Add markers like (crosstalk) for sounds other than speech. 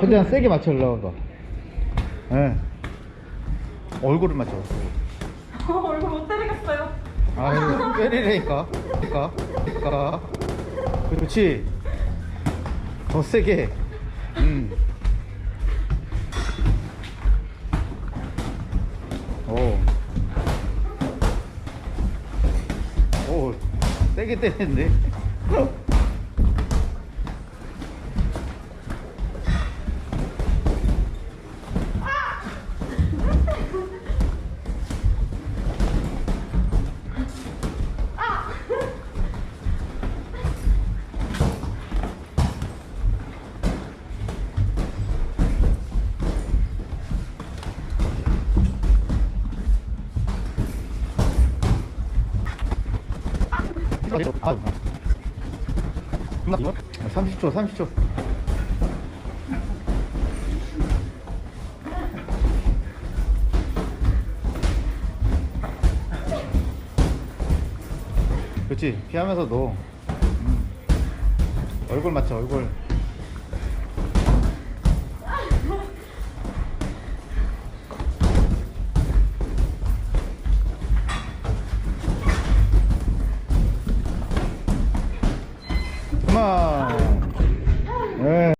최대한 세게 맞춰 올라가. 예. 얼굴을 맞춰. (laughs) 얼굴 못 때리겠어요. 아유, 때리라니까. 그러니까. 그러니까. 그렇지. 더 세게. 음. 오. 오, 세게 때리는데. (laughs) 아, 30초, 30초. 그렇지, 피하면서 넣어. 음. 얼굴 맞춰, 얼굴.